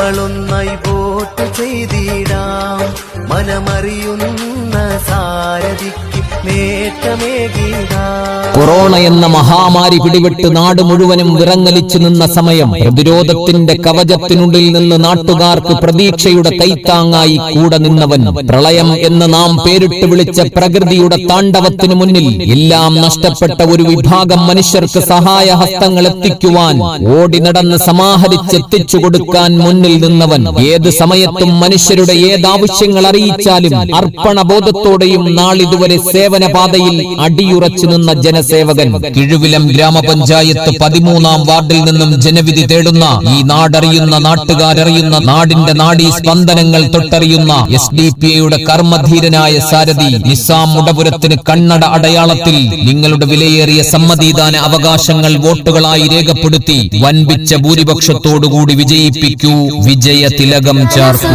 നമ്മളൊന്നായി vote ചെയ്തിടാം. മനമറിയുന്ന സാരഥിക്ക് നേട്ടമേകിടാം. Corona എന്ന മഹാമാരി പിടിപെട്ട് നാട് മുഴുവനും വിറങ്ങലിച്ചു നിന്ന സമയം പ്രതിരോധത്തിന്റെ കവചത്തിനുള്ളിൽ നിന്ന് നാട്ടുകാർക്ക് പ്രതീക്ഷയുടെ കൈത്താങ്ങായി കൂടെ നിന്നവൻ പ്രളയം എന്ന് നാം പേരിട്ട് വിളിച്ച പ്രകൃതിയുടെ താണ്ഡവത്തിനു മുന്നിൽ എല്ലാം നഷ്ടപ്പെട്ട ഒരു വിഭാഗം മനുഷ്യർക്ക് സഹായ ഹസ്തങ്ങൾ എത്തിക്കുവാൻ ഓടി നടന്ന് സമാഹരിച്ചെത്തിച്ചു കൊടുക്കാൻ മുന്നിൽ നിന്നവൻ ഏത് സമയത്തും മനുഷ്യരുടെ ഏതാവശ്യങ്ങൾ അറിയിച്ചാലും അർപ്പണബോധത്തോടെയും നാളിതുവരെ സേവനപാതയിൽ അടിയുറച്ചു നിന്ന ജനസേവകൻ കിഴുവിലം ഗ്രാമപഞ്ചായത്ത് പതിമൂന്നാം വാർഡിൽ നിന്നും ജനവിധി തേടുന്ന ഈ നാടറിയുന്ന നാട്ടുകാരറിയുന്ന നാടിന്റെ നാടീ സ്പന്ദനങ്ങൾ തൊട്ടറിയുന്ന എസ് ഡി പി ഐയുടെ കർമ്മധീരനായ സാരഥി നിസാം മുടപുരത്തിന് കണ്ണട അടയാളത്തിൽ നിങ്ങളുടെ വിലയേറിയ സമ്മതിദാന അവകാശങ്ങൾ വോട്ടുകളായി രേഖപ്പെടുത്തി വൻപിച്ച ഭൂരിപക്ഷത്തോടുകൂടി വിജയിപ്പിക്കൂ. വിജയ തിലകം ചാർക്കൂ.